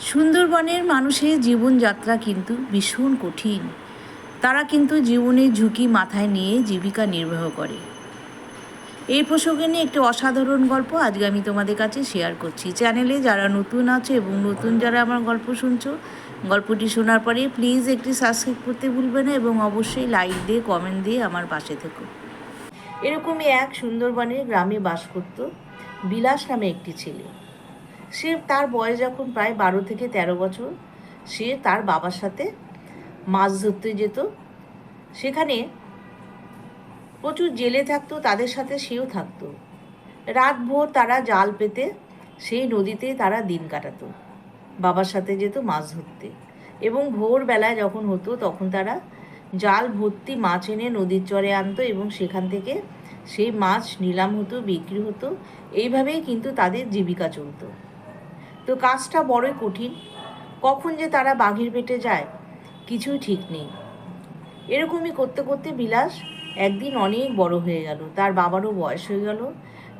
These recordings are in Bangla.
সুন্দরবনের মানুষের জীবনযাত্রা কিন্তু ভীষণ কঠিন। তারা কিন্তু জীবনের ঝুঁকি মাথায় নিয়ে জীবিকা নির্বাহ করে। এই প্রসঙ্গে নিয়ে একটি অসাধারণ গল্প আজকে আমি তোমাদের কাছে শেয়ার করছি। চ্যানেলে যারা নতুন আছে এবং নতুন যারা আমার গল্প শুনছো, গল্পটি শোনার পরে প্লিজ একটি সাবস্ক্রাইব করতে ভুলবে না এবং অবশ্যই লাইক দিয়ে কমেন্ট দিয়ে আমার পাশে থেকো। এরকমই এক সুন্দরবনের গ্রামে বাস করত বিলাস নামে একটি ছেলে। সে তার বয়স যখন প্রায় বারো থেকে তেরো বছর, সে তার বাবার সাথে মাছ ধরতে যেত। সেখানে প্রচুর জেলে থাকতো, তাদের সাথে সেও থাকতো। রাত ভোর তারা জাল পেতে, সেই নদীতে তারা দিন কাটাতো, বাবার সাথে যেত মাছ ধরতে। এবং ভোরবেলায় যখন হতো, তখন তারা জাল ভর্তি মাছ এনে নদীর চরে আনতো এবং সেখান থেকে সেই মাছ নিলাম হতো, বিক্রি হতো। এইভাবেই কিন্তু তাদের জীবিকা চলতো। তো কাজটা বড়ই কঠিন। কখন যে তারা বাঘের পেটে যায়, কিছুই ঠিক নেই। এরকমই করতে করতে বিলাস একদিন অনেক বড় হয়ে গেল। তার বাবারও বয়স হয়ে গেল।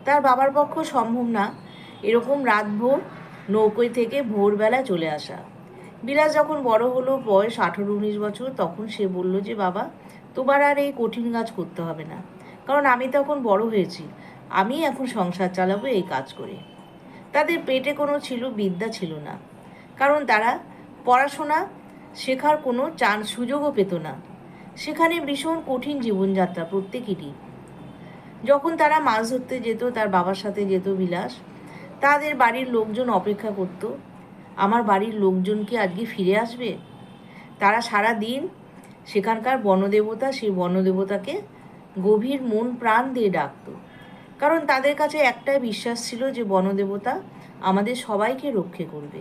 তার বাবার পক্ষ সম্ভব না এরকম রাত ভোর নৌকোয় থেকে ভোরবেলা চলে আসা। বিলাস যখন বড় হলো, বয়স আঠেরো উনিশ বছর, তখন সে বলল যে, বাবা, তোমার আর এই কঠিন কাজ করতে হবে না। কারণ আমি তখন বড় হয়েছি। আমি এখন সংসার চালাবো, এই কাজ করে। তাদের পেটে কোনো ছিল, বিদ্যা ছিল না। কারণ তারা পড়াশোনা শেখার কোনো চান সুযোগও পেত না। সেখানে ভীষণ কঠিন জীবনযাত্রা প্রত্যেকেরই। যখন তারা মাছ ধরতে যেত, তার বাবার সাথে যেত বিলাস, তাদের বাড়ির লোকজন অপেক্ষা করত, আমার বাড়ির লোকজন কি আজকে ফিরে আসবে? তারা সারা দিন সেখানকার বনদেবতা, সেই বনদেবতাকে গভীর মন প্রাণ দিয়ে ডাকতো। কারণ তাদের কাছে একটাই বিশ্বাস ছিল যে বনদেবতা আমাদের সবাইকে রক্ষে করবে।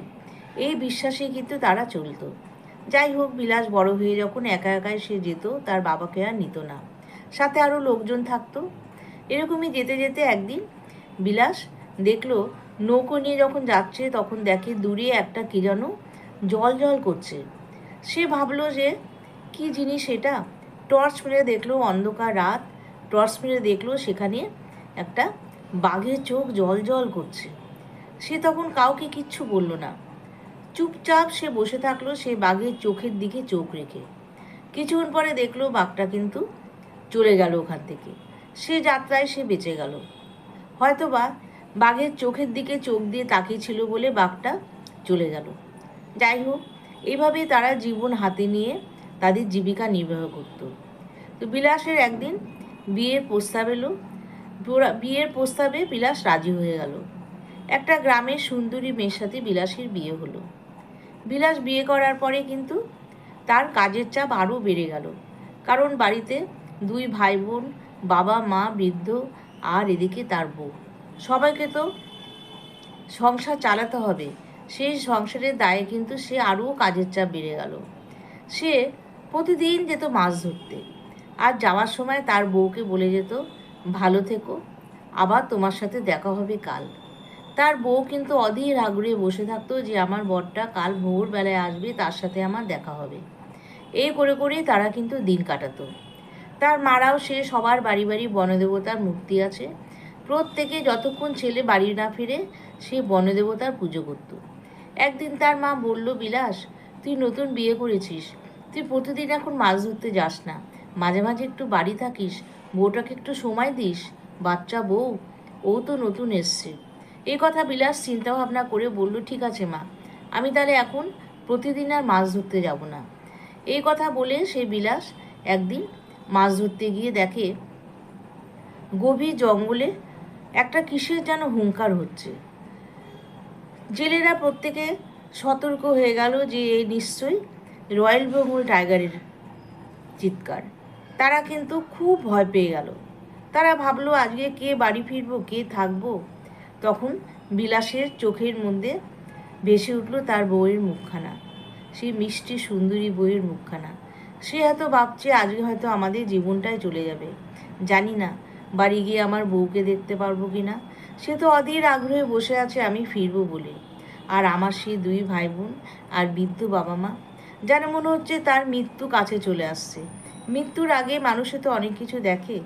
এই বিশ্বাসে কিন্তু তারা চলতো। যাই হোক, বিলাস বড় হয়ে যখন একা একাই সে যেত, তার বাবাকে আর নিত না। সাথে আরও লোকজন থাকতো। এরকমই যেতে যেতে একদিন বিলাস দেখল, নৌকো নিয়ে যখন যাচ্ছে, তখন দেখে দূরে একটা কি যেন জল জল করছে। সে ভাবলো যে, কি জিনিস এটা? টর্চ মেরে দেখল অন্ধকার রাত। টর্চ মেরে দেখল সেখানে একটা বাঘের চোখ জল জল করছে। সে তখন কাউকে কিচ্ছু বলল না। চুপচাপ সে বসে থাকল সে বাঘের চোখের দিকে চোখ রেখে। কিছুক্ষণ পরে দেখল বাঘটা কিন্তু চলে গেল ওখান থেকে। সে যাত্রায় সে বেঁচে গেল। হয়তোবা বাঘের চোখের দিকে চোখ দিয়ে তাকিয়েছিল বলে বাঘটা চলে গেল। যাই হোক এইভাবেই তারা জীবন হাতে নিয়ে তাদের জীবিকা নির্বাহ করত। তো বিলাসের একদিন বিয়ের প্রস্তাব এলো। বিয়ের প্রস্তাবে বিলাস রাজি হয়ে গেল। একটা গ্রামের সুন্দরী মেয়ের সাথে বিলাসের বিয়ে হলো। বিলাস বিয়ে করার পরে কিন্তু তার কাজের চাপ আরও বেড়ে গেল। কারণ বাড়িতে দুই ভাই বোন বাবা, মা, বৃদ্ধ আর এদিকে তার বউ। সবাইকে তো সংসার চালাতে হবে। সেই সংসারের দায়ে কিন্তু সে আরও কাজের চাপ বেড়ে গেল। সে প্রতিদিন যেত মাছ ধরতে। আর যাওয়ার সময় তার বউকে বলে যেত ভালো থেকো। আবার তোমার সাথে দেখা হবে কাল। তার বউ কিন্তু অধীর আগ্রহে বসে থাকতো যে আমার বরটা কাল ভোরবেলায় আসবে, তার সাথে আমার দেখা হবে। এই করে করেই তারা কিন্তু দিন কাটাতো। তার মারাও সে সবার বাড়ি বাড়ি বনদেবতার মূর্তি আছে। প্রত্যেকে যতক্ষণ ছেলে বাড়ি না ফিরে, সে বনদেবতার পুজো করত। একদিন তার মা বলল, বিলাস, তুই নতুন বিয়ে করেছিস। তুই প্রতিদিন এখন মাছ ধরতে যাস না। মাঝে মাঝে একটু বাড়ি থাকিস, বউটাকে একটু সময় দিস, বাচ্চা বউ, ও তো নতুন এসছে। এই কথা বিলাস চিন্তা ভাবনা করে বলল, ঠিক আছে মা, আমি তাহলে এখন প্রতিদিন আর মাছ ধরতে যাব না। এই কথা বলে সে বিলাস একদিন মাছ ধরতে গিয়ে দেখে গভীর জঙ্গলে একটা কিসের যেন হুঙ্কার হচ্ছে। জেলেরা প্রত্যেকে সতর্ক হয়ে গেল যে এই নিশ্চয়ই রয়্যাল বেঙ্গল টাইগারের চিৎকার। তারা কিন্তু খুব ভয় পেয়ে গেল। তারা ভাবলো, আজকে কে বাড়ি ফিরবো, কে থাকব? তখন বিলাসের চোখের মধ্যে ভেসে উঠল তার বউয়ের মুখখানা। সেই মিষ্টি, সুন্দরী বউয়ের মুখখানা। সে হয়তো ভাবছে, আজকে হয়তো আমাদের জীবনটাই চলে যাবে। জানি না, বাড়ি গিয়ে আমার বউকে দেখতে পারব কি না? সে তো অধীর আগ্রহে বসে আছে, আমি ফিরবো বলে। আর আমার সেই দুই ভাই বোন আর বৃদ্ধ বাবা মা, যেন মনে হচ্ছে তার মৃত্যু কাছে চলে আসছে। মৃত্যুর আগে মানুষে তো অনেক কিছু দেখে।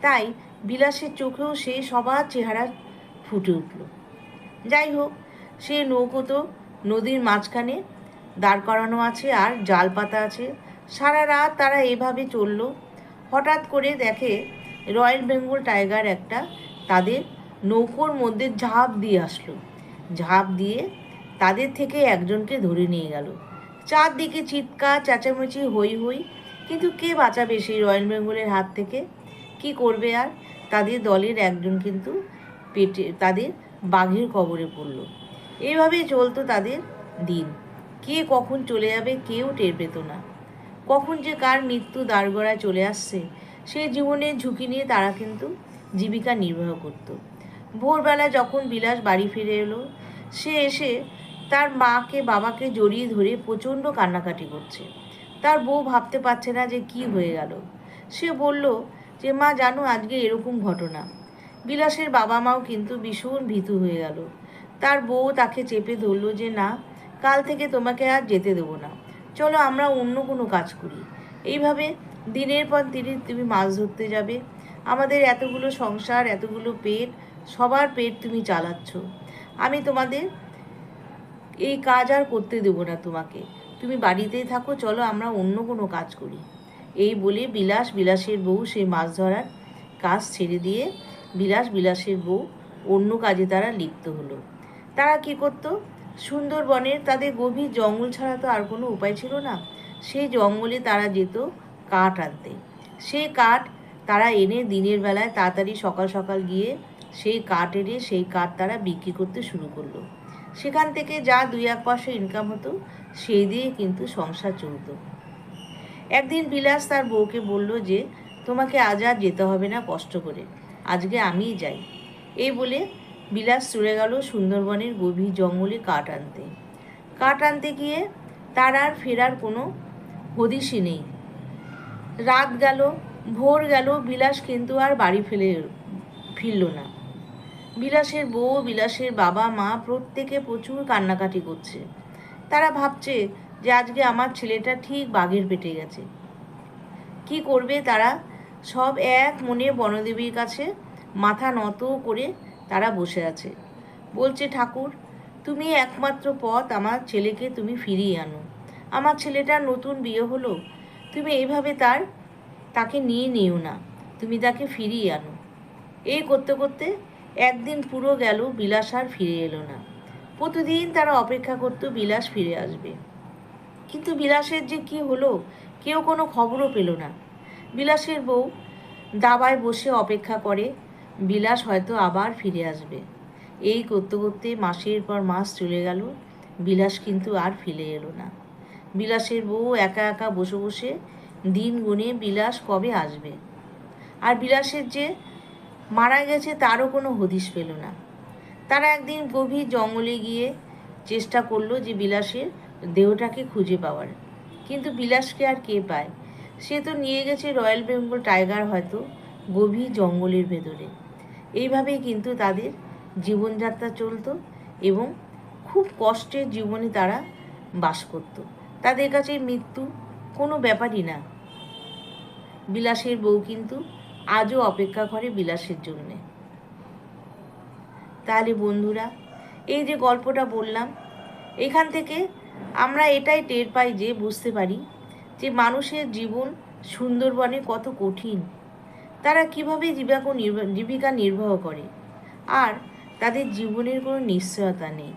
তাই বিলাসের চোখেও সে সবার চেহারা ফুটে উঠল। যাই হোক, সে নৌকো তো নদীর মাঝখানে দাঁড় করানো আছে আর জাল পাতা আছে। সারা রাত তারা এভাবে চলল। হঠাৎ করে দেখে রয়্যাল বেঙ্গল টাইগার একটা তাদের নৌকোর মধ্যে ঝাঁপ দিয়ে আসলো। ঝাঁপ দিয়ে তাদের থেকে একজনকে ধরে নিয়ে গেল। চারদিকে চিৎকার, চেঁচামেচি হই হই কিন্তু কে বাঁচাবে সেই রয়্যাল বেঙ্গলের হাত থেকে? কি করবে আর? তাদের দলের একজন কিন্তু পেটে, তাদের বাঘের কবরে পড়ল। এইভাবেই চলতো তাদের দিন। কে কখন চলে যাবে কেউ টের পেত না। কখন যে কার মৃত্যু দাঁড়গড়ায় চলে আসছে সেই জীবনের ঝুঁকি নিয়ে তারা কিন্তু জীবিকা নির্বাহ করত। ভোরবেলা যখন বিলাস বাড়ি ফিরে এলো, সে এসে তার মাকে, বাবাকে জড়িয়ে ধরে প্রচণ্ড কান্নাকাটি করছে। তার বউ ভাবতে পারছে না যে কি হয়ে গেল। সে বলল, যে মা, জানো, আজকে এরকম ঘটনা। বিলাসের বাবা মাও কিন্তু ভীষণ ভীতু হয়ে গেল। তার বউ তাকে চেপে ধরলো যে, না, কাল থেকে তোমাকে আর যেতে দেবো না। চলো আমরা অন্য কোনো কাজ করি। এইভাবে দিনের পর দিনে তুমি মাছ ধরতে যাবে। আমাদের এতগুলো সংসার, এতগুলো পেট, সবার পেট তুমি চালাচ্ছ। আমি তোমাদের এই কাজ আর করতে দেবো না তোমাকে। তুমি বাড়িতেই থাকো, চলো আমরা অন্য কোনো কাজ করি। এই বলে বিলাস বিলাসের বউ সেই মাছ ধরার কাজ ছেড়ে দিয়ে বিলাস বিলাসের বউ অন্য কাজে তারা লিপ্ত হলো। তারা কি করতো? সুন্দরবনের তাদের গভীর জঙ্গল ছাড়া তো আর কোনো উপায় ছিল না। সেই জঙ্গলে তারা যেত কাঠ আনতে। সেই কাঠ তারা এনে দিনের বেলায় তাড়াতাড়ি সকাল সকাল গিয়ে সেই কাঠ এনে সেই কাঠ তারা বিক্রি করতে শুরু করল। সেখান থেকে যা দুই এক পয়সা ইনকাম হতো সেই দিয়ে কিন্তু সংসার চলতো। একদিন বিলাস তার বউকে বলল যে, তোমাকে আজ আর যেতে হবে না কষ্ট করে, আজকে আমিই যাই। এই বলে বিলাস চলে গেল সুন্দরবনের গভীর জঙ্গলে কাঠ আনতে। কাঠ আনতে গিয়ে তার আর ফেরার কোনো হদিশই নেই। রাত গেল, ভোর গেল, বিলাস কিন্তু আর বাড়ি ফেলে ফিরল না। বিলাসের বউ, বিলাসের বাবা, মা প্রত্যেকে প্রচুর কান্নাকাটি করছে। তারা ভাবছে যে আজকে আমার ছেলেটা ঠিক বাঘের পেটে গেছে। কি করবে তারা? সব এক মনে বনদেবীর কাছে মাথা নত করে তারা বসে আছে। বলছে, ঠাকুর, তুমি একমাত্র পথ আমার ছেলেকে তুমি ফিরিয়ে আনো। আমার ছেলেটার নতুন বিয়ে হলো। তুমি এইভাবে তার, তাকে নিয়ে নিও না। তুমি তাকে ফিরিয়ে আনো। এই করতে করতে একদিন পুরো গেল, বিলাস আর ফিরে এলো না। প্রতিদিন তারা অপেক্ষা করতো বিলাস ফিরে আসবে। কিন্তু বিলাসের যে কি হলো, কেউ কোনো খবরও পেল না। বিলাসের বউ দাবায় বসে অপেক্ষা করে, বিলাস হয়তো আবার ফিরে আসবে। এই করতে করতে মাসের পর মাস চলে গেল, বিলাস কিন্তু আর ফিরে এলো না। বিলাসের বউ একা একা বসে বসে দিন গুনে বিলাস কবে আসবে? আর বিলাসের যে মারা গেছে তারও কোনো হদিশ পেল না। তারা একদিন গভীর জঙ্গলে গিয়ে চেষ্টা করল যে বিলাসের দেহটাকে খুঁজে পাওয়ার। কিন্তু বিলাসকে আর কে পায়? সে তো নিয়ে গেছে রয়্যাল বেঙ্গল টাইগার হয়তো গভীর জঙ্গলের ভেতরে। এইভাবেই কিন্তু তাদের জীবনযাত্রা চলতো এবং খুব কষ্টের জীবনে তারা বাস করত। তাদের কাছে মৃত্যু কোনো ব্যাপারই না। বিলাসের বউ কিন্তু আজও অপেক্ষা করে বিলাসের জন্যে। তাহলে বন্ধুরা, এই যে গল্পটা বললাম, এখান থেকে আমরা এটাই টের পাই যে বুঝতে পারি যে মানুষের জীবন সুন্দরবনে কত কঠিন। তারা কীভাবে জীবিকা জীবিকা নির্বাহ করে আর তাদের জীবনের কোনো নিশ্চয়তা নেই।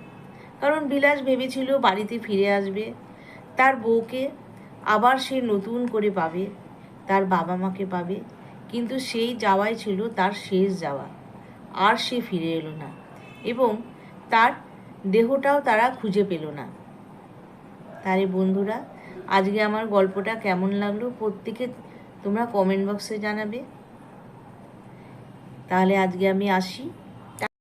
কারণ বিলাস ভেবেছিল বাড়িতে ফিরে আসবে, তার বউকে আবার সে নতুন করে পাবে, তার বাবা মাকে পাবে, কিন্তু সেই যাওয়াই ছিল তার শেষ যাওয়া, আর সে ফিরে এলো না। এবং তার দেহটাও তারা খুঁজে পেল না। তারে বন্ধুরা, আজকে আমার গল্পটা কেমন লাগল প্রত্যেকে তোমরা কমেন্ট বক্সে জানাবে। তাহলে আজকে আমি আসি।